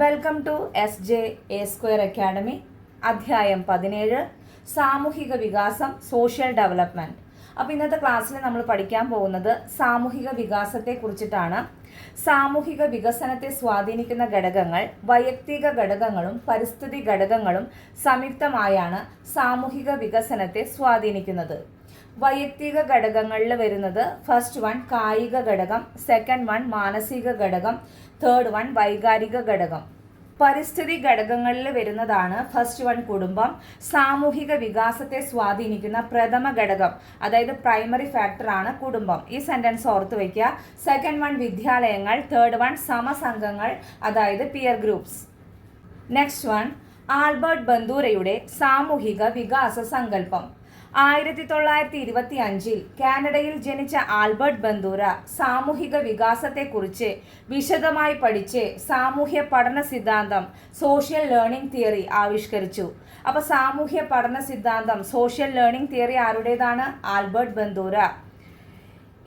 Welcome to S J A square academy അധ്യായം പതിനേഴ് സാമൂഹിക വികാസം സോഷ്യൽ ഡെവലപ്മെന്റ് അപ്പോൾ ഇന്നത്തെ ക്ലാസ്സിൽ നമ്മൾ പഠിക്കാൻ പോകുന്നത് സാമൂഹിക വികാസത്തെ കുറിച്ചിട്ടാണ്. സാമൂഹിക വികസനത്തെ സ്വാധീനിക്കുന്ന ഘടകങ്ങൾ വൈയക്തിക ഘടകങ്ങളും പരിസ്ഥിതി ഘടകങ്ങളും സംയുക്തമായാണ് സാമൂഹിക വികസനത്തെ സ്വാധീനിക്കുന്നത്. വൈയക്തിക ഘടകങ്ങളിൽ വരുന്നത് ഫസ്റ്റ് വൺ കായിക ഘടകം സെക്കൻഡ് വൺ മാനസിക ഘടകം തേർഡ് വൺ വൈകാരിക ഘടകം. പരിസ്ഥിതി ഘടകങ്ങളിൽ വരുന്നതാണ് ഫസ്റ്റ് വൺ കുടുംബം സാമൂഹിക വികാസത്തെ സ്വാധീനിക്കുന്ന പ്രഥമ ഘടകം അതായത് പ്രൈമറി ഫാക്ടറാണ് കുടുംബം. ഈ സെന്റൻസ് ഓർത്ത് വയ്ക്കുക. സെക്കൻഡ് വൺ വിദ്യാലയങ്ങൾ തേർഡ് വൺ സമസംഘങ്ങൾ അതായത് peer groups next one Albert ബന്ദൂരയുടെ സാമൂഹിക വികാസ സങ്കല്പം. ആയിരത്തി തൊള്ളായിരത്തി ഇരുപത്തി അഞ്ചിൽ കാനഡയിൽ ജനിച്ച ആൽബർട്ട് ബന്ദൂര സാമൂഹിക വികാസത്തെക്കുറിച്ച് വിശദമായി പഠിച്ച് സാമൂഹ്യ പഠന സിദ്ധാന്തം സോഷ്യൽ ലേണിംഗ് തിയറി ആവിഷ്കരിച്ചു. അപ്പോൾ സാമൂഹ്യ പഠന സിദ്ധാന്തം സോഷ്യൽ ലേണിംഗ് തിയറി ആരുടേതാണ്? Albert Bandura.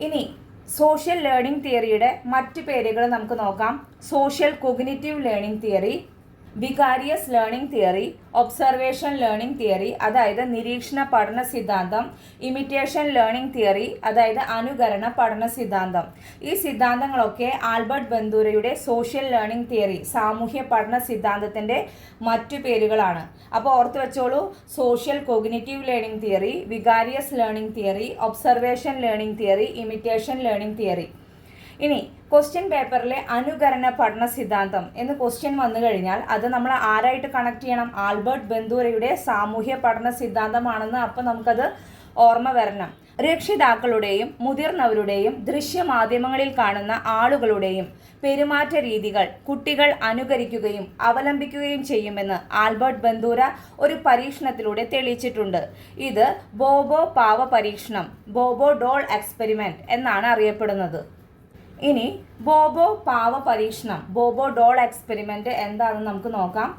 ഇനി സോഷ്യൽ ലേണിംഗ് തിയറിയുടെ മറ്റു പേരുകൾ നമുക്ക് നോക്കാം. Social cognitive learning theory vicarious learning theory observation learning theory അതായത് നിരീക്ഷണ പഠന സിദ്ധാന്തം ഇമിറ്റേഷൻ ലേണിംഗ് തിയറി അതായത് അനുകരണ പഠന സിദ്ധാന്തം. ഈ സിദ്ധാന്തങ്ങളൊക്കെ ആൽബർട്ട് ബന്ദൂരയുടെ സോഷ്യൽ ലേണിംഗ് തിയറി സാമൂഹ്യ പഠന സിദ്ധാന്തത്തിന്റെ മറ്റു പേരുകളാണ്. അപ്പോൾ ഓർത്ത് വെച്ചോളൂ social cognitive learning theory vicarious learning theory observation learning theory imitation learning theory ഇനി ക്വസ്റ്റ്യൻ പേപ്പറിലെ അനുകരണ പഠന സിദ്ധാന്തം എന്ന് ക്വസ്റ്റ്യൻ വന്നു കഴിഞ്ഞാൽ അത് നമ്മൾ ആരായിട്ട് കണക്ട് ചെയ്യണം? ആൽബർട്ട് ബന്ദൂരയുടെ സാമൂഹ്യ പഠന സിദ്ധാന്തമാണെന്ന് അപ്പോൾ നമുക്കത് ഓർമ്മ വരണം. രക്ഷിതാക്കളുടെയും മുതിർന്നവരുടെയും ദൃശ്യമാധ്യമങ്ങളിൽ കാണുന്ന ആളുകളുടെയും പെരുമാറ്റ രീതികൾ കുട്ടികൾ അനുകരിക്കുകയും അവലംബിക്കുകയും ചെയ്യുമെന്ന് ആൽബർട്ട് ബന്ദൂര ഒരു പരീക്ഷണത്തിലൂടെ തെളിയിച്ചിട്ടുണ്ട്. ഇത് ബോബോ പാവ പരീക്ഷണം ബോബോ ഡോൾ എക്സ്പെരിമെന്റ് എന്നാണ് അറിയപ്പെടുന്നത്. ഇനി ബോബോ പാവ പരീക്ഷണം ബോബോ ഡോൾ എക്സ്പെരിമെന്റ് എന്താണെന്ന് നമുക്ക് നോക്കാം.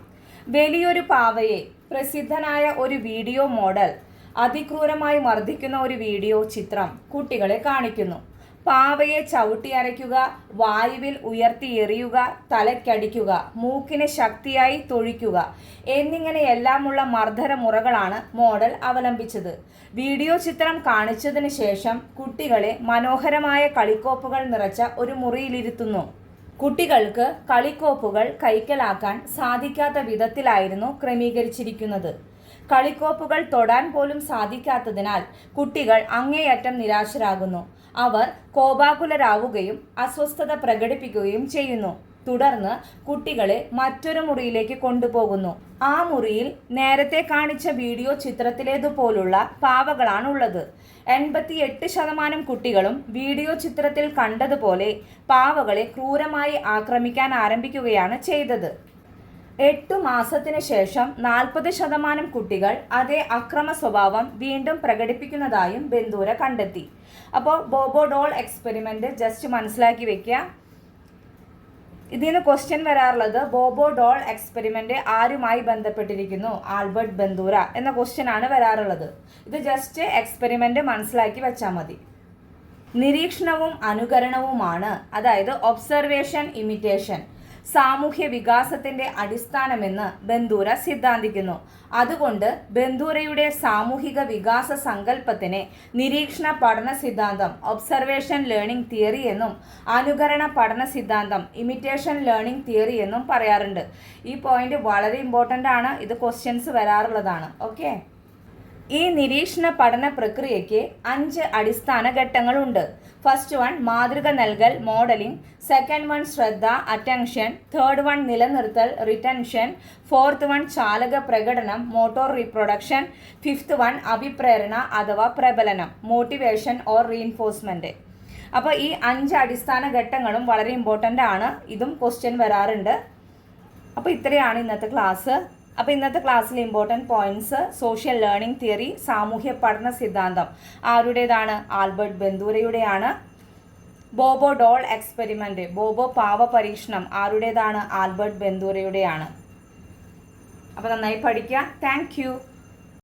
വലിയൊരു പാവയെ പ്രസിദ്ധനായ ഒരു വീഡിയോ മോഡൽ അതിക്രൂരമായി മർദ്ദിക്കുന്ന ഒരു വീഡിയോ ചിത്രം കുട്ടികളെ കാണിക്കുന്നു. പാവയെ ചവിട്ടി അരയ്ക്കുക വായുവിൽ ഉയർത്തി എറിയുക തലയ്ക്കടിക്കുക മൂക്കിനെ ശക്തിയായി തൊഴിക്കുക എന്നിങ്ങനെയെല്ലാമുള്ള മർദ്ദര മുറകളാണ് മോഡൽ അവലംബിച്ചത്. വീഡിയോ ചിത്രം കാണിച്ചതിന് ശേഷം കുട്ടികളെ മനോഹരമായ കളിക്കോപ്പുകൾ നിറച്ച ഒരു മുറിയിലിരുത്തുന്നു. കുട്ടികൾക്ക് കളിക്കോപ്പുകൾ കൈക്കലാക്കാൻ സാധിക്കാത്ത വിധത്തിലായിരുന്നു ക്രമീകരിച്ചിരിക്കുന്നത്. കളിക്കോപ്പുകൾ തൊടാൻ പോലും സാധിക്കാത്തതിനാൽ കുട്ടികൾ അങ്ങേയറ്റം നിരാശരാകുന്നു. അവർ കോപാകുലരാവുകയും അസ്വസ്ഥത പ്രകടിപ്പിക്കുകയും ചെയ്യുന്നു. തുടർന്ന് കുട്ടികളെ മറ്റൊരു മുറിയിലേക്ക് കൊണ്ടുപോകുന്നു. ആ മുറിയിൽ നേരത്തെ കാണിച്ച വീഡിയോ ചിത്രത്തിലേതുപോലുള്ള പാവകളാണുള്ളത്. എൺപത്തി എട്ട് ശതമാനം കുട്ടികളും വീഡിയോ ചിത്രത്തിൽ കണ്ടതുപോലെ പാവകളെ ക്രൂരമായി ആക്രമിക്കാൻ ആരംഭിക്കുകയാണ് ചെയ്തത്. എട്ടു മാസത്തിന് ശേഷം നാൽപ്പത് ശതമാനം കുട്ടികൾ അതേ അക്രമ സ്വഭാവം വീണ്ടും പ്രകടിപ്പിക്കുന്നതായും ബന്ദൂര കണ്ടെത്തി. അപ്പോൾ ബോബോ ഡോൾ എക്സ്പെരിമെന്റ് ജസ്റ്റ് മനസ്സിലാക്കി വെക്കുക ഇതിൽ നിന്ന് ക്വസ്റ്റ്യൻ വരാറുള്ളത് ബോബോ ഡോൾ എക്സ്പെരിമെന്റ് ആരുമായി ബന്ധപ്പെട്ടിരിക്കുന്നു? ആൽബർട്ട് ബന്ദൂര എന്ന ക്വസ്റ്റ്യൻ ആണ് വരാറുള്ളത്. ഇത് ജസ്റ്റ് എക്സ്പെരിമെന്റ് മനസ്സിലാക്കി വെച്ചാൽ മതി. നിരീക്ഷണവും അനുകരണവുമാണ്. അതായത് ഒബ്സർവേഷൻ ഇമിറ്റേഷൻ സാമൂഹ്യ വികാസത്തിന്റെ അടിസ്ഥാനമെന്ന് ബന്ദൂര സിദ്ധാന്തിക്കുന്നു. അതുകൊണ്ട് ബന്ദൂരയുടെ സാമൂഹിക വികാസ സങ്കല്പത്തിനെ നിരീക്ഷണ പഠന സിദ്ധാന്തം ഒബ്സർവേഷൻ ലേണിംഗ് തിയറി എന്നും അനുകരണ പഠന സിദ്ധാന്തം ഇമിറ്റേഷൻ ലേണിംഗ് തിയറി എന്നും പറയാറുണ്ട്. ഈ പോയിന്റ് വളരെ ഇമ്പോർട്ടന്റ് ആണ്. ഇത് ക്വസ്റ്റ്യൻസ് വരാറുള്ളതാണ്. ഓക്കെ ഈ നിരീക്ഷണ പഠന പ്രക്രിയയ്ക്ക് അഞ്ച് അടിസ്ഥാന ഘട്ടങ്ങളുണ്ട്. ഫസ്റ്റ് വൺ മാതൃക നൽകൽ മോഡലിംഗ് സെക്കൻഡ് വൺ ശ്രദ്ധ അറ്റൻഷൻ തേർഡ് വൺ നിലനിർത്തൽ റിട്ടൻഷൻ ഫോർത്ത് വൺ ചാലക പ്രകടനം മോട്ടോർ റീപ്രൊഡക്ഷൻ ഫിഫ്ത്ത് വൺ അഭിപ്രേരണ അഥവാ പ്രബലനം മോട്ടിവേഷൻ ഓർ റീഇൻഫോഴ്സ്മെന്റ് അപ്പോൾ ഈ അഞ്ച് അടിസ്ഥാന ഘട്ടങ്ങളും വളരെ ഇമ്പോർട്ടന്റ് ആണ്. ഇതും ക്വസ്റ്റ്യൻ വരാറുണ്ട്. അപ്പോൾ ഇത്രയാണ് ഇന്നത്തെ ക്ലാസ് അപ്പോൾ ഇന്നത്തെ ക്ലാസ്സിലെ important points social learning theory സാമൂഹ്യ പഠന സിദ്ധാന്തം. ആരുടേതാണ്? ആൽബർട്ട് ബന്ദൂരയുടെയാണ്. ബോബോ ഡോൾ എക്സ്പെരിമെന്റ് ബോബോ പാവ പരീക്ഷണം. ആരുടേതാണ്? ആൽബർട്ട് ബന്ദൂരയുടെയാണ്. അപ്പോൾ നന്നായി പഠിക്കുക താങ്ക്